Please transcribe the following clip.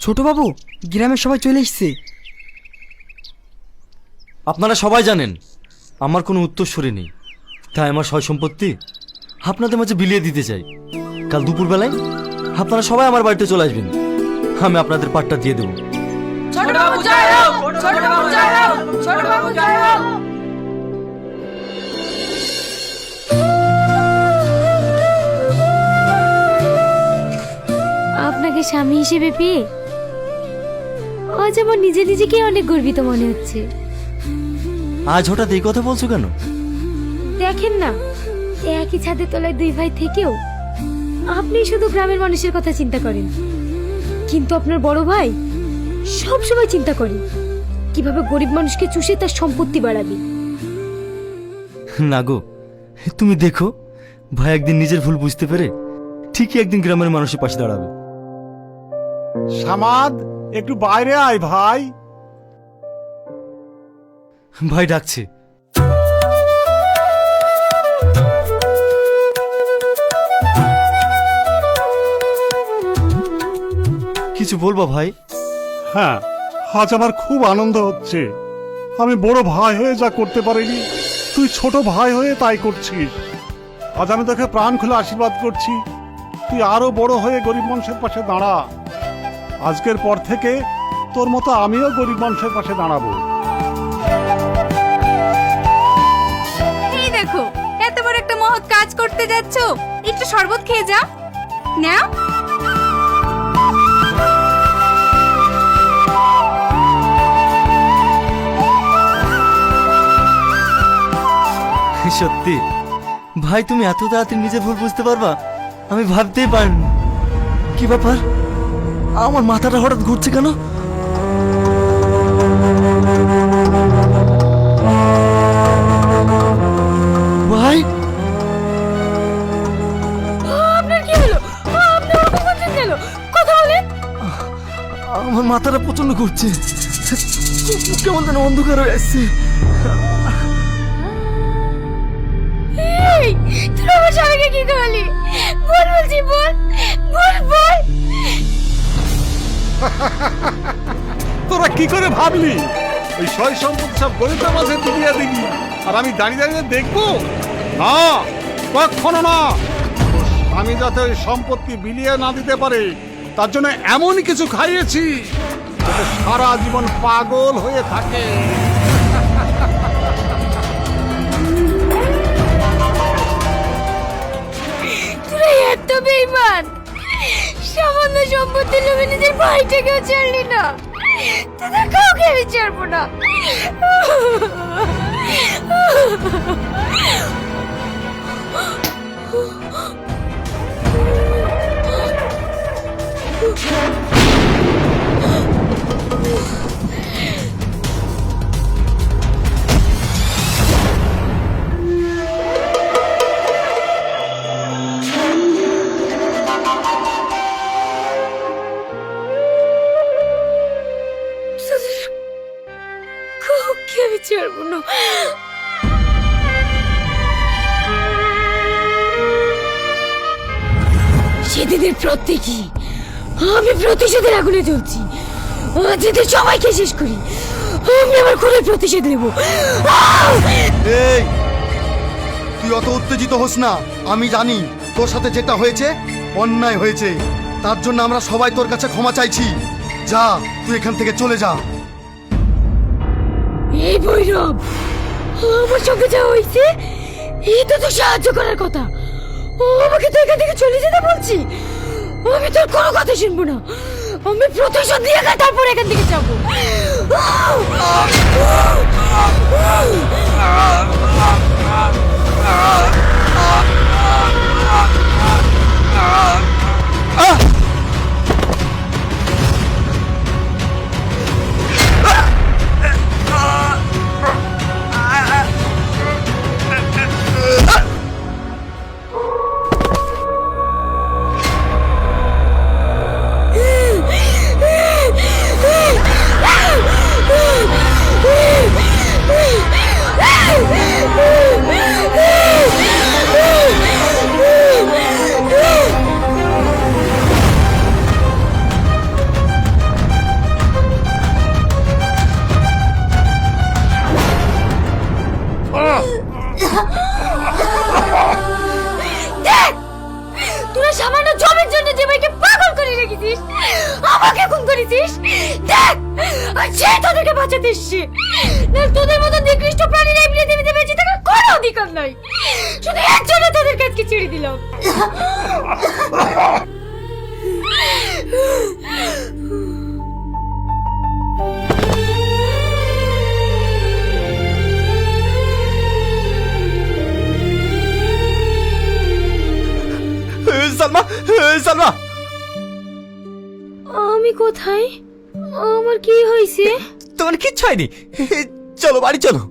ছোট বাবু গ্রামের সবাই চলে এসছে। আপনারা সবাই জানেন আমার কোনো উত্তরস্বরী নেই। তাই আমার সয় সম্পত্তি আপনাদের মাঝে বিলিয়ে দিতে চাই। কাল দুপুরবেলায় আপনারা সবাই আমার বাড়িতে চলে আসবেন। আমি আপনাদের পাটটা দিয়ে দেবো। ছোট বাবু জয় হোক! ছোট বাবু জয় হোক! ছোট বাবু জয় হোক! আপনাকে স্বামী হিসেবে পেয়ে আজ আমার নিজে নিজেকে অনেক গর্বিত মনে হচ্ছে। আজ হঠাৎ এই কথা বলছো কেন? দেখেন না একই ছাদের তলায় দুই ভাই থেকেও আপনি শুধু গ্রামের মানুষের কথা চিন্তা করেন। কিন্তু আপনার বড় ভাই সব সময় চিন্তা করে কীভাবে গরিব মানুষকে চুষে তার সম্পত্তি বাড়াবে। না গো তুমি দেখো ভাই একদিন নিজের ভুল বুঝতে পেরে ঠিকই একদিন গ্রামের মানুষের পাশে দাঁড়াবে। সামাদ! একটু বাইরে আয় ভাই। ভাই ডাকছে। কিছু বলব ভাই? হ্যাঁ আজ আমার খুব আনন্দ হচ্ছে। আমি বড় ভাই হয়ে যা করতে পারিনি তুই ছোট ভাই হয়ে তাই করছিস। আজ আমি তোকে প্রাণ খুলে আশীর্বাদ করছি। তুই আরও বড় হয়ে গরিব মানুষের পাশে দাঁড়া। আজকের পর থেকে তোর মতো আমিও গরিব মানুষের পাশে দাঁড়াবো। এই দেখো এত বড় একটা মহৎ কাজ করতে যাচ্ছো। একটু শরবত খেয়ে যাও। নাও। সত্যি ভাই তুমি এত তাড়াতাড়ি নিজের ভুল বুঝতে পারবা? আমি ভাবতেই পারিনি। কি ব্যাপার? আমার মাথাটা হঠাৎ ঘুরছে কেন? ভাই? আপনার কি হলো? আপনি ওরকম করছেন কেন? কথা বলেন। আমার মাথাটা প্রচণ্ড ঘুরছে। কেমন যেন অন্ধকার হয়ে আসছে। এই তুই আমার স্বামীকে কি করলি? বল বলছি বল। বল বল। তোরা কি করে ভাবলি? ওই সয় সম্পদ সব গরিবের মাঝে দুনিয়া দিবি আর আমি দাঁড়িয়ে দাঁড়িয়ে দেখব? না, কখনো না। আমি যাতে ওই সম্পত্তি বিলিয়ে না দিতে পারে, তার জন্য এমন কিছু খাইয়েছি সারা জীবন পাগল হয়ে থাকে। এত বেইমান! সামান্য সম্পত্তির লোভে নিজের ভাইটাকেও ছাড়লি না। তোদের কাউকে আমি ছাড়বো না। কাউকে আমি ছাড়বো না। সেদিনের প্রত্যেকই আমি প্রতিশোধের আগুনে জ্বলছি। এদের সবাইকে শেষ করি, আমি আমার খুনের প্রতিশোধ নেব। তুই অত উত্তেজিত হোস না, আমি জানি তোর সাথে যেটা হয়েছে অন্যায় হয়েছে। তার জন্য আমরা সবাই তোর কাছে ক্ষমা চাইছি। যা, তুই এখান থেকে চলে যা। এই ভৈরব, আমার সঙ্গে যা হয়েছে এটা তো সাহায্য করার কথা। ও আমাকে তো এখান থেকে চলে যেতে বলছি। আমি তোর কোনো কথা শুনব না। আমি প্রতিশোধ গা তারপর এখান থেকে যাব। দেখ, তোরা সামান্য জমির জন্য যে মেয়েকে পাগল করে রেখেছিস, আমাকে খুন করেছিস, দেখ, আর সে তোদেরকে বাঁচাতে এসছে। তোদের মতো নিকৃষ্ট প্রাণীর এই পৃথিবীতে বেঁচে থাকার কোনো অধিকার নাই। শুধু এর জন্য তোদের কাজকে ছেড়ে দিলাম। সালমা সালমা। আমি কোথায়? আমার কি হয়েছে? তোমার কিচ্ছু হয়নি। চলো বাড়ি চলো।